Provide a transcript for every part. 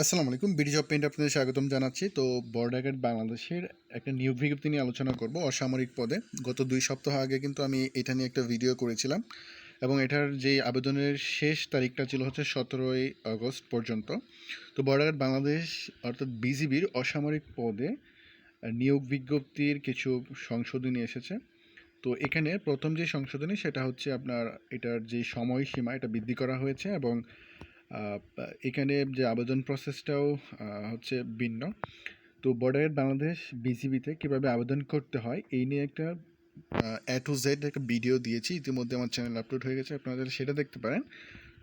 আসসালামু আলাইকুম BD job paint আপনাদের স্বাগতম জানাচ্ছি। তো বর্ডার গার্ড বাংলাদেশের একটা নিয়োগ বিজ্ঞপ্তি নিয়ে আলোচনা করব অসামরিক পদে। গত দুই সপ্তাহ আগে কিন্তু আমি এটা নিয়ে একটা ভিডিও করেছিলাম এবং এটার যে আবেদনের শেষ তারিখটা ছিল হচ্ছে সতেরোই আগস্ট পর্যন্ত। তো বর্ডার গার্ড বাংলাদেশ অর্থাৎ বিজিবির অসামরিক পদে নিয়োগ বিজ্ঞপ্তির কিছু সংশোধনী এসেছে। তো এখানে প্রথম যে সংশোধনী সেটা হচ্ছে আপনার এটার যে সময়সীমা, এটা বৃদ্ধি করা হয়েছে এবং এখানে যে আবেদন প্রসেসটাও হচ্ছে ভিন্ন। তো বর্ডার বাংলাদেশ বিজিবিতে কীভাবে আবেদন করতে হয়, এই নিয়ে একটা এ টু জেড একটা ভিডিও দিয়েছি। ইতিমধ্যে আমার চ্যানেল আপলোড হয়ে গেছে, আপনারা সেটা দেখতে পারেন।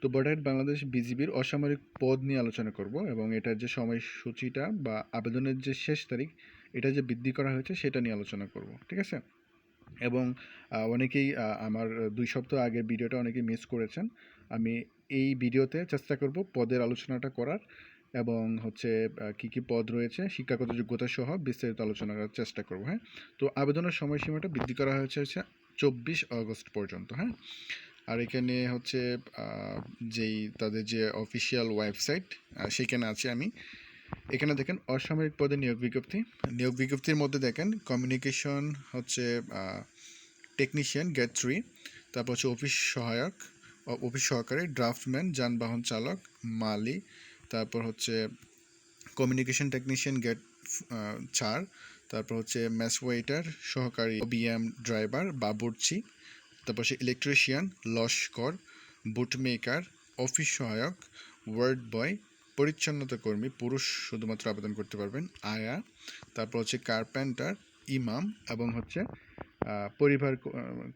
তো বর্ডার বাংলাদেশ বিজিবির অসামরিক পদ নিয়ে আলোচনা করব এবং এটার যে সময়সূচিটা বা আবেদনের যে শেষ তারিখ, এটা যে বৃদ্ধি করা হয়েছে, সেটা নিয়ে আলোচনা করব, ঠিক আছে? এবং অনেকেই আমার দুই সপ্তাহ আগের ভিডিওটা অনেকেই মিস করেছেন। আমি এই ভিডিওতে চেষ্টা করব পদের আলোচনাটা করার এবং হচ্ছে কি কি পদ রয়েছে, শিক্ষাগত যোগ্যতা সহ বিস্তারিত আলোচনা করার চেষ্টা করব হ্যাঁ? তো আবেদনের সময়সীমাটা বৃদ্ধি করা হয়েছে হচ্ছে চব্বিশ আগস্ট পর্যন্ত হ্যাঁ? আর এখানে হচ্ছে যেই তাদের যে অফিসিয়াল ওয়েবসাইট সেখানে আছে আমি। এখানে দেখেন অসামরিক পদে নিয়োগ বিজ্ঞপ্তি। নিয়োগ বিজ্ঞপ্তির মধ্যে দেখেন কমিউনিকেশন হচ্ছে টেকনিশিয়ান গেট থ্রি তারপর হচ্ছে অফিস সহায়ক অফিস সহকারী, ড্রাফটম্যান, যানবাহন চালক, মালি, তারপর হচ্ছে কমিউনিকেশন টেকনিশিয়ান গেট চার তারপর হচ্ছে ম্যাস ওয়েটার সহকারী বিএম ড্রাইভার বাবুর্চি, তারপর হচ্ছে ইলেকট্রিশিয়ান লস্কর বুটমেকার অফিস সহায়ক ওয়ার্ড বয় পরিচ্ছন্নতা কর্মী, পুরুষ শুধুমাত্র আবেদন করতে পারবেন, আয়া, তারপর হচ্ছে কার্পেন্টার ইমাম এবং হচ্ছে পরিবার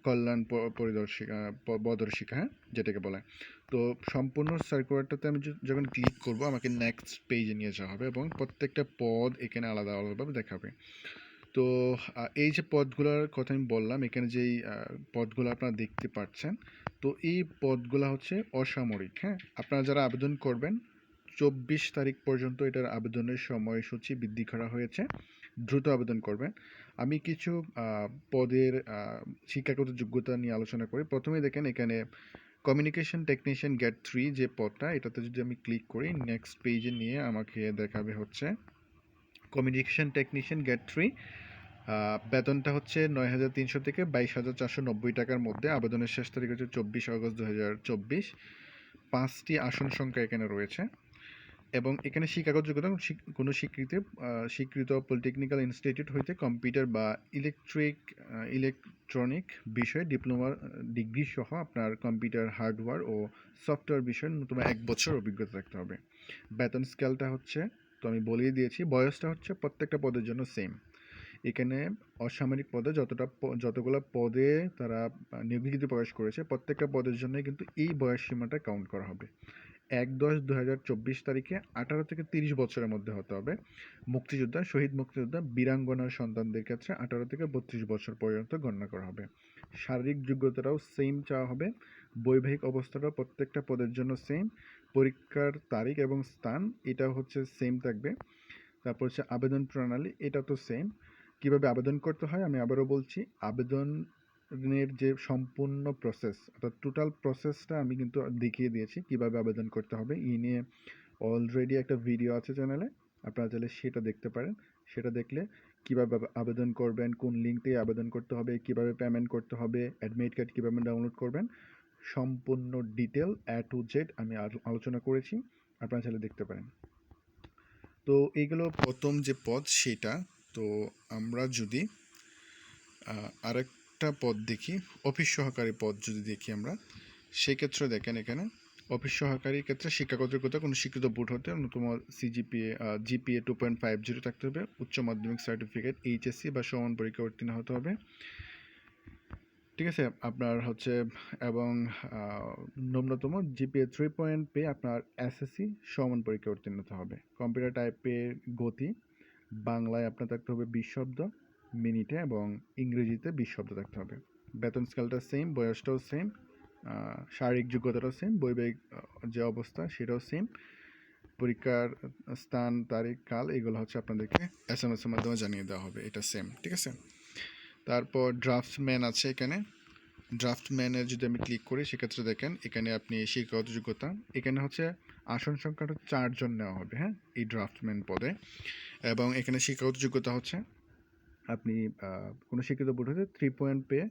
কল্যাণ পরিদর্শিকা পদর্শিকা হ্যাঁ যেটাকে বলে। তো সম্পূর্ণ সার্কুলারটাতে আমি যখন ক্লিক করব, আমাকে নেক্সট পেজে নিয়ে যাওয়া হবে এবং প্রত্যেকটা পদ এখানে আলাদা আলাদাভাবে দেখাবে। তো এই যে পদগুলোর কথা আমি বললাম, এখানে যেই পদগুলো আপনারা দেখতে পাচ্ছেন, তো এই পদগুলো হচ্ছে অসামরিক হ্যাঁ। আপনারা যারা আবেদন করবেন চব্বিশ তারিখ পর্যন্ত এটার আবেদনের সময়সূচি বৃদ্ধি করা হয়েছে। দ্রুত আবেদন করবেন। আমি কিছু পদের শিক্ষাগত যোগ্যতা নিয়ে আলোচনা করি। প্রথমে দেখেন এখানে কমিউনিকেশন টেকনিশিয়ান গেট থ্রি যে পদটা, এটাতে যদি আমি ক্লিক করি নেক্সট পেজে নিয়ে আমাকে দেখাবে হচ্ছে কমিউনিকেশন টেকনিশিয়ান গেট থ্রি বেতনটা হচ্ছে নয় হাজার তিনশো থেকে বাইশ হাজার চারশো নব্বই টাকার মধ্যে। আবেদনের শেষ তারিখ হচ্ছে চব্বিশ আগস্ট দু হাজার চব্বিশ। পাঁচটি আসন সংখ্যা এখানে রয়েছে। এবং এখানে শিক্ষাগত যোগ্যতা কোনো স্বীকৃত স্বীকৃত পলিটেকনিক্যাল ইনস্টিটিউট হইতে কম্পিউটার বা ইলেকট্রিক ইলেকট্রনিক বিষয়ে ডিপ্লোমা ডিগ্রি সহ আপনার কম্পিউটার হার্ডওয়্যার ও সফটওয়্যার বিষয়ে ন্যূনতম এক বছর অভিজ্ঞতা থাকতে হবে। বেতন স্কেলটা হচ্ছে, তো আমি বলেই দিয়েছি, বয়সটা হচ্ছে প্রত্যেকটা পদের জন্য সেম এখানে অসামরিক পদে যতটা যতগুলো পদে তারা নিয়োগ প্রকাশ করেছে, প্রত্যেকটা পদের জন্য কিন্তু এই বয়স সীমাটা কাউন্ট করা হবে। এক দশ দু হাজার চব্বিশ তারিখে আঠারো থেকে তিরিশ বছরের মধ্যে হতে হবে। মুক্তিযোদ্ধা, শহীদ মুক্তিযোদ্ধা, বীরাঙ্গনার সন্তানদের ক্ষেত্রে আঠারো থেকে বত্রিশ বছর পর্যন্ত গণনা করা হবে। শারীরিক যোগ্যতাটাও সেম চাওয়া হবে। বৈবাহিক অবস্থাটাও প্রত্যেকটা পদের জন্য সেম পরীক্ষার তারিখ এবং স্থান এটা হচ্ছে সেম থাকবে। তারপর হচ্ছে আবেদন প্রণালী এটা তো সেম কীভাবে আবেদন করতে হয় আমি আবারও বলছি। আবেদনের যে সম্পূর্ণ প্রসেস অর্থাৎ টোটাল প্রসেসটা আমি কিন্তু দেখিয়ে দিয়েছি কীভাবে আবেদন করতে হবে। এই নিয়ে অলরেডি একটা ভিডিও আছে চ্যানেলে আপনারা চাইলে সেটা দেখতে পারেন। সেটা দেখলে কীভাবে আবেদন করবেন কোন লিঙ্ক থেকে আবেদন করতে হবে কীভাবে পেমেন্ট করতে হবে অ্যাডমিট কার্ড কীভাবে ডাউনলোড করবেন সম্পূর্ণ ডিটেল অ্যা টু জেড আমি আলো- আলোচনা করেছি আপনারা চাইলে দেখতে পারেন। তো এইগুলো প্রথম যে পদ সেটা তো আমরা যদি আহ, আরেকটা পদ দেখি, অফিস সহকারী পদ যদি দেখি আমরা সেই ক্ষেত্রে দেখেন এখানে, অফিস সহকারীর ক্ষেত্রে শিক্ষাগত যোগ্যতা কোনো স্বীকৃত বোর্ড হতে ন্যূনতম CGPA GPA two point five zero থাকতে হবে, উচ্চ মাধ্যমিক সার্টিফিকেট এইচএসসি বা সমান পরীক্ষা উত্তীর্ণ হতে হবে। ঠিক আছে? আপনার হচ্ছে, এবং ন্যূনতম জিপিএ থ্রি পয়েন্ট পেয়ে আপনার এসএসসি সমান পরীক্ষা উত্তীর্ণ হতে হবে। কম্পিউটার টাইপের গতি, বাংলায় আপনার থাকতে হবে বিশ শব্দ। মিনিটে এবং ইংরেজিতে বিশ শব্দ থাকতে হবে। বেতন স্কেলটা সেম বয়সটাও সেম শারীরিক যোগ্যতাটাও সেম বৈবাহিক যে অবস্থা সেটাও সেম পরীক্ষার স্থান, তারিখ, কাল, এগুলো হচ্ছে আপনাদেরকে এস এম এস এর মাধ্যমে জানিয়ে দেওয়া হবে, এটা সেম ঠিক আছে? তারপর ড্রাফটম্যান আছে এখানে। ড্রাফটম্যানের যদি আমি ক্লিক করি, সেক্ষেত্রে দেখেন এখানে আপনি শিক্ষাগত যোগ্যতা, এখানে হচ্ছে আসন সংখ্যাটা চারজন নেওয়া হবে হ্যাঁ? এই ড্রাফটম্যান পদে। এবং এখানে শিক্ষাগত যোগ্যতা হচ্ছে আপনি কোনো শিক্ষিত বোর্ড হতে থ্রি পয়েন্ট পেয়ে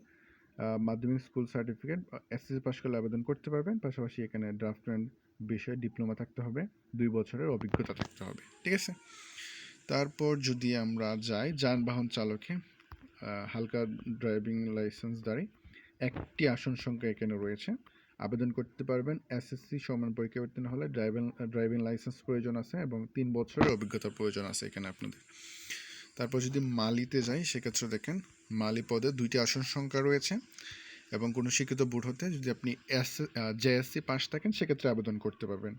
মাধ্যমিক স্কুল সার্টিফিকেট এসএসসি পাস করলে আবেদন করতে পারবেন। পাশাপাশি এখানে ড্রাফটম্যান বিষয়ে ডিপ্লোমা থাকতে হবে। দুই বছরের অভিজ্ঞতা থাকতে হবে। ঠিক আছে? তারপর যদি আমরা যাই, যানবাহন চালকে হালকা ড্রাইভিং লাইসেন্স দ্বারাই একটি আসন সংখ্যা এখানে রয়েছে। আবেদন করতে পারবেন। এসএসসি সমান পরীক্ষা উত্তীর্ণ হলে ড্রাইভিং ড্রাইভিং লাইসেন্স প্রয়োজন আছে এবং তিন বছরের অভিজ্ঞতার প্রয়োজন আছে এখানে আপনাদের। তারপর যদি মালিতে যাই, সেক্ষেত্রে দেখেন মালি পদে দুইটি আসন সংখ্যা রয়েছে এবং কোনো শিক্ষিত বোর্ড হতে যদি আপনি এস জেএসসি পাশ থাকেন, সেক্ষেত্রে আবেদন করতে পারবেন।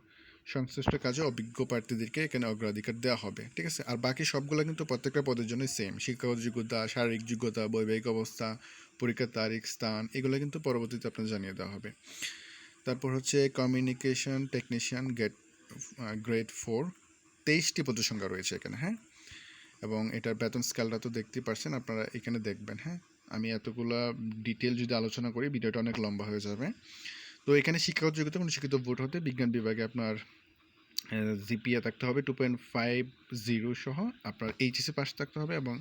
সংশ্লিষ্ট কাজে অভিজ্ঞ প্রার্থীদেরকে এখানে অগ্রাধিকার দেওয়া হবে, ঠিক আছে? আর বাকি সবগুলো কিন্তু প্রত্যেকটা পদের জন্যই সেম শিক্ষাগত যোগ্যতা, শারীরিক যোগ্যতা, বৈবাহিক অবস্থা, পরীক্ষার তারিখ, স্থান, এগুলো কিন্তু পরবর্তীতে আপনার জানিয়ে দেওয়া হবে। তারপর হচ্ছে communication technician gate grade four তেইশটি পদের সংখ্যা রয়েছে এখানে হ্যাঁ? এবং এটার বেতন স্কেলটা তো দেখতেই পারছেন, আপনারা এখানে দেখবেন হ্যাঁ? আমি এতগুলা ডিটেল যদি আলোচনা করি, ভিডিওটা অনেক লম্বা হয়ে যাবে। তো এখানে শিক্ষাগত যোগ্যতা কোনো শিক্ষিত ভোট হতে বিজ্ঞান বিভাগে আপনার জিপিএ থাকতে হবে টু পয়েন্ট ফাইভ জিরো সহ আপনার এইচএসি পাস থাকতে হবে এবং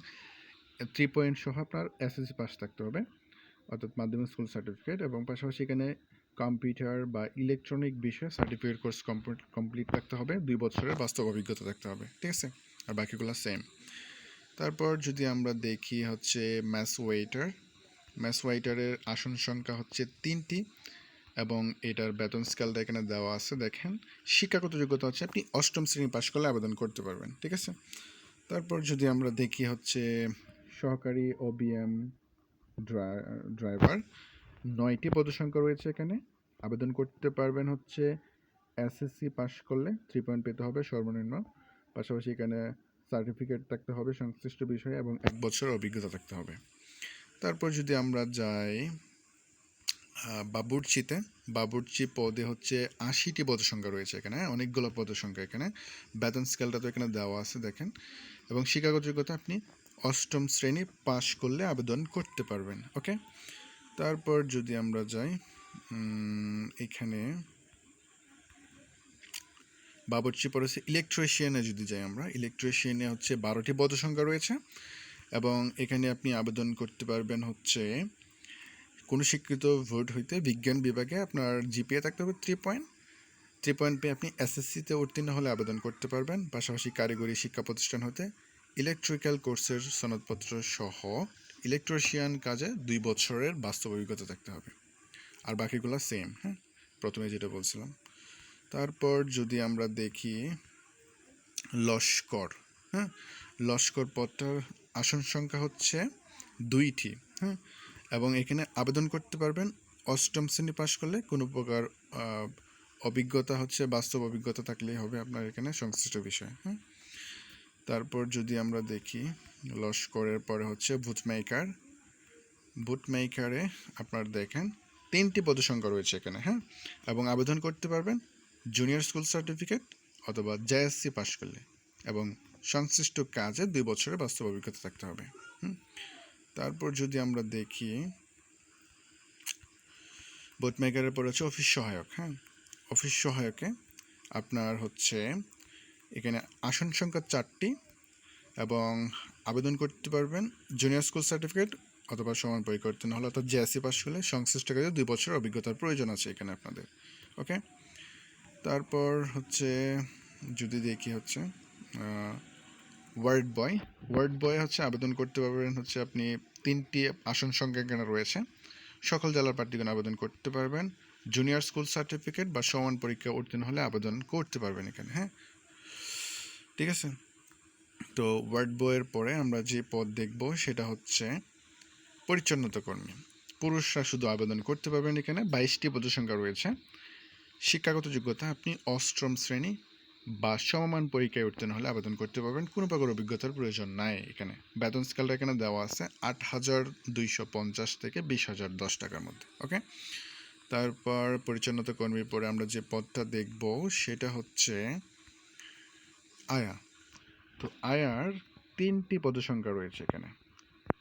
থ্রি পয়েন্ট সহ আপনার এসএসসি পাস থাকতে হবে, অর্থাৎ মাধ্যমিক স্কুল সার্টিফিকেট এবং পাশাপাশি এখানে কম্পিউটার বা ইলেকট্রনিক বিষয়ে সার্টিফিকেট কোর্স কমপ্লিট কমপ্লিট থাকতে হবে, দুই বছরের বাস্তব অভিজ্ঞতা থাকতে হবে, ঠিক আছে? আর বাকিগুলো সেম তারপর যদি আমরা দেখি হচ্ছে ম্যাথস ওয়েটার ম্যাথস ওয়েটারের আসন সংখ্যা হচ্ছে তিনটি এবং এটার বেতন স্কেলটা এখানে দেওয়া আছে, দেখেন। শিক্ষাগত যোগ্যতা হচ্ছে আপনি অষ্টম শ্রেণি পাশ করলে আবেদন করতে পারবেন, ঠিক আছে? তারপর যদি আমরা দেখি হচ্ছে সহকারী ওবিএম ড্রাইভার নয়টি পদসংখ্যা রয়েছে এখানে। আবেদন করতে পারবেন হচ্ছে এসএসসি পাশ করলে থ্রি পয়েন্ট পেতে হবে সর্বনিম্ন। পাশাপাশি এখানে সার্টিফিকেট থাকতে হবে সংশ্লিষ্ট বিষয়ে এবং এক বছরের অভিজ্ঞতা থাকতে হবে। তারপর যদি আমরা যাই বাবুর্চিতে বাবুর্চি পদে হচ্ছে আশিটি পদ সংখ্যা রয়েছে এখানে হ্যাঁ, অনেকগুলো পদ সংখ্যা এখানে। বেতন স্কেলটা তো এখানে দেওয়া আছে দেখেন। এবং শিক্ষাগত যোগ্যতা আপনি অষ্টম শ্রেণি পাশ করলে আবেদন করতে পারবেন ওকে? তারপর যদি আমরা যাই এখানে বাবুর্চি পড়েছে ইলেকট্রিশিয়ানে যদি যাই আমরা ইলেকট্রিশিয়ানে হচ্ছে বারোটি পদ সংখ্যা রয়েছে এবং এখানে আপনি আবেদন করতে পারবেন হচ্ছে কোনো শিক্ষিত ভোট হইতে বিজ্ঞান বিভাগে আপনার জিপিএ থাকতে হবে থ্রি পয়েন্ট থ্রি পয়েন্ট পেয়ে আপনি এসএসসিতে উত্তীর্ণ হলে আবেদন করতে পারবেন, পাশাপাশি কারিগরি শিক্ষা প্রতিষ্ঠান হতে ইলেকট্রিক্যাল কোর্সের সনদপত্র সহ ইলেকট্রিশিয়ান কাজে দুই বছরের বাস্তব অভিজ্ঞতা থাকতে হবে। আর বাকিগুলো সেম হ্যাঁ? প্রথমে যেটা বলছিলাম। তারপর যদি আমরা দেখি লস্কর হ্যাঁ? লস্কর পদটার আসন সংখ্যা হচ্ছে দুইটি হ্যাঁ? এবং এখানে আবেদন করতে পারবেন, অষ্টম শ্রেণি পাশ করলে কোনো প্রকার অভিজ্ঞতা হচ্ছে, বাস্তব অভিজ্ঞতা থাকলেই হবে আপনার এখানে সংশ্লিষ্ট বিষয় হ্যাঁ? তারপর যদি আমরা দেখি, লস্করের পরে হচ্ছে বুথ মেকার আপনার দেখেন, তিনটি পদসংখ্যা রয়েছে এখানে হ্যাঁ? এবং আবেদন করতে পারবেন জুনিয়র স্কুল সার্টিফিকেট অথবা জেএসসি পাশ করলে এবং সংশ্লিষ্ট কাজে দুই বছরের বাস্তব অভিজ্ঞতা থাকতে হবে। তারপর যদি আমরা দেখি বোট মেকারের পর হচ্ছে অফিস সহায়ক হ্যাঁ? অফিস সহায়কে আপনার হচ্ছে এখানে আসন সংখ্যা চারটি এবং আবেদন করতে পারবেন জুনিয়র স্কুল সার্টিফিকেট অথবা সমান পরিকর্তন হলে অর্থাৎ জেএসসি পাস করলে সংশ্লিষ্ট কাজে দুই বছর অভিজ্ঞতার প্রয়োজন আছে এখানে আপনাদের ওকে তারপর হচ্ছে যদি দেখি হচ্ছে ওয়ার্ড বয় ওয়ার্ড বয় হচ্ছে আবেদন করতে পারবেন হচ্ছে আপনি তিনটি আসন সংখ্যা এখানে রয়েছে। সকল জেলার প্রার্থীগণ আবেদন করতে পারবেন। জুনিয়র স্কুল সার্টিফিকেট বা সমান পরীক্ষা উত্তীর্ণ হলে আবেদন করতে পারবেন এখানে হ্যাঁ? ঠিক আছে? তো ওয়ার্ড বয়ের পরে আমরা যে পদ দেখব সেটা হচ্ছে পরিচ্ছন্নতা কর্মী। পুরুষরা শুধু আবেদন করতে পারবেন এখানে, বাইশটি পদসংখ্যা রয়েছে। শিক্ষাগত যোগ্যতা আপনি অষ্টম শ্রেণি বা সমমান পরীক্ষায় উত্তীর্ণ হলে আবেদন করতে পারবেন। কোনো প্রকার অভিজ্ঞতার প্রয়োজন নাই এখানে। বেতন স্কেলটা এখানে দেওয়া আছে আট হাজার দুইশো পঞ্চাশ থেকে বিশ হাজার দশ টাকার মধ্যে, ওকে? তারপর পরিচ্ছন্নতা কর্মীর পরে আমরা যে পদটা দেখব সেটা হচ্ছে আয়া। তো আয়ার তিনটি পদসংখ্যা রয়েছে এখানে,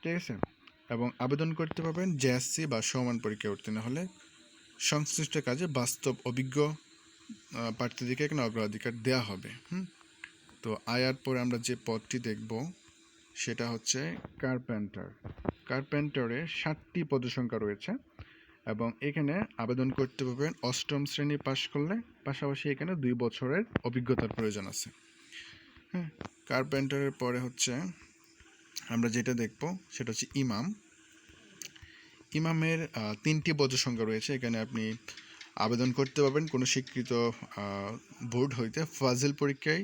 ঠিক আছে? এবং আবেদন করতে পারবেন জেএসসি বা সমান পরীক্ষায় উত্তীর্ণ হলে সংশ্লিষ্ট কাজে বাস্তব, অভিজ্ঞ প্রার্থীদেরকে এখানে অগ্রাধিকার দেওয়া হবে, হুম? তো আয়ার পরে আমরা যে পদটি দেখব, সেটা হচ্ছে কার্পেন্টার। কার্পেন্টারে ষাটটি পদসংখ্যা রয়েছে এবং এখানে আবেদন করতে পারবেন অষ্টম শ্রেণি পাশ করলে, পাশাপাশি এখানে দুই বছরের অভিজ্ঞতার প্রয়োজন আছে হ্যাঁ কার্পেন্টারের পরে হচ্ছে আমরা যেটা দেখব, সেটা হচ্ছে ইমাম। ইমামের তিনটি পদসংখ্যা রয়েছে। এখানে আপনি আবেদন করতে পারবেন কোনো স্বীকৃত বোর্ড হইতে। ফাজিল পরীক্ষায়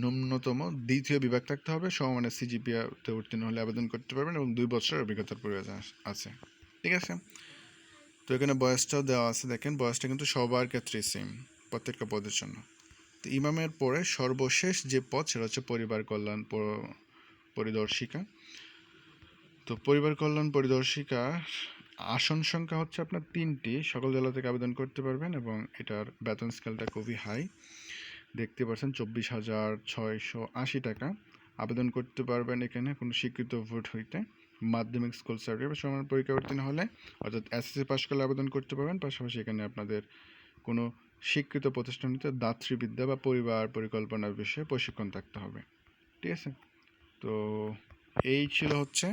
ন্যূনতম দ্বিতীয় বিভাগ থাকতে হবে। সমমানের সিজিপিতে উত্তীর্ণ হলে আবেদন করতে পারবেন এবং দুই বছরের অভিজ্ঞতার প্রয়োজন আছে। ঠিক আছে? তো এখানে বয়সটাও দেওয়া আছে। দেখেন, বয়সটা কিন্তু সবার ক্ষেত্রেই সেম প্রত্যেকটা পদের জন্য। তো ইমামের পরে সর্বশেষ যে পদ, সেটা হচ্ছে পরিবার কল্যাণ পরিদর্শিকা। তো পরিবার কল্যাণ পরিদর্শিকার আসন সংখ্যা হচ্ছে আপনার তিনটি। সকল জেলা থেকে আবেদন করতে পারবেন এবং এটার বেতন স্কেলটা খুবই হাই। দেখতে পাচ্ছেন চব্বিশ হাজার ছয়শো আশি টাকা আবেদন করতে পারবেন এখানে কোনো স্বীকৃত ভোট হইতে। মাধ্যমিক স্কুল সার্টিফিকেট সমান পরীক্ষা উত্তীর্ণ হলে অর্থাৎ এসএসসি পাশ করলে আবেদন করতে পারবেন। পাশাপাশি এখানে আপনাদের কোনো স্বীকৃত প্রতিষ্ঠানটিতে দাতৃবিদ্যা বা পরিবার পরিকল্পনার বিষয়ে প্রশিক্ষণ থাকতে হবে। ঠিক আছে? তো এই ছিল হচ্ছে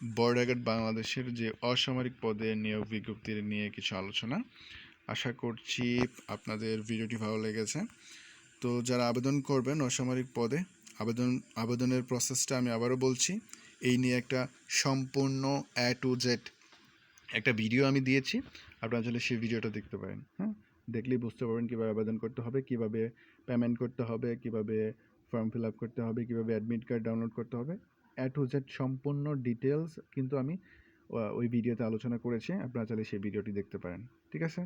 বর্ডারঘাট বাংলাদেশের যে অসামরিক পদে নিয়োগ বিজ্ঞপ্তির নিয়ে কিছু আলোচনা। আশা করছি আপনাদের ভিডিওটি ভালো লেগেছে। তো যারা আবেদন করবেন অসামরিক পদে, আবেদন, আবেদনের প্রসেসটা আমি আবারও বলছি, এই নিয়ে একটা সম্পূর্ণ এ টু জেড একটা ভিডিও আমি দিয়েছি। আপনারা চাইলে সেই ভিডিওটা দেখতে পারেন হ্যাঁ? দেখলেই বুঝতে পারবেন কীভাবে আবেদন করতে হবে, কীভাবে পেমেন্ট করতে হবে, কীভাবে ফর্ম ফিল আপ করতে হবে, কীভাবে অ্যাডমিট কার্ড ডাউনলোড করতে হবে। এ টু জেড সম্পূর্ণ ডিটেলস কিন্তু আমি ওই ভিডিওতে আলোচনা করেছি, আপনারা চাইলে সেই ভিডিওটি দেখতে পারেন, ঠিক আছে?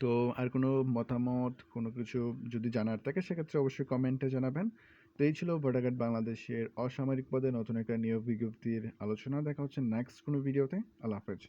তো আর কোনো মতামত, কোনো কিছু যদি জানার থাকে, সেক্ষেত্রে অবশ্যই কমেন্টে জানাবেন। তো এই ছিল বর্ডারঘাট বাংলাদেশের অসামরিক পদে নতুন একটা নিয়োগ বিজ্ঞপ্তির আলোচনা। দেখা হচ্ছে নেক্সট কোনো ভিডিওতে আল্লাহ হাফেজ।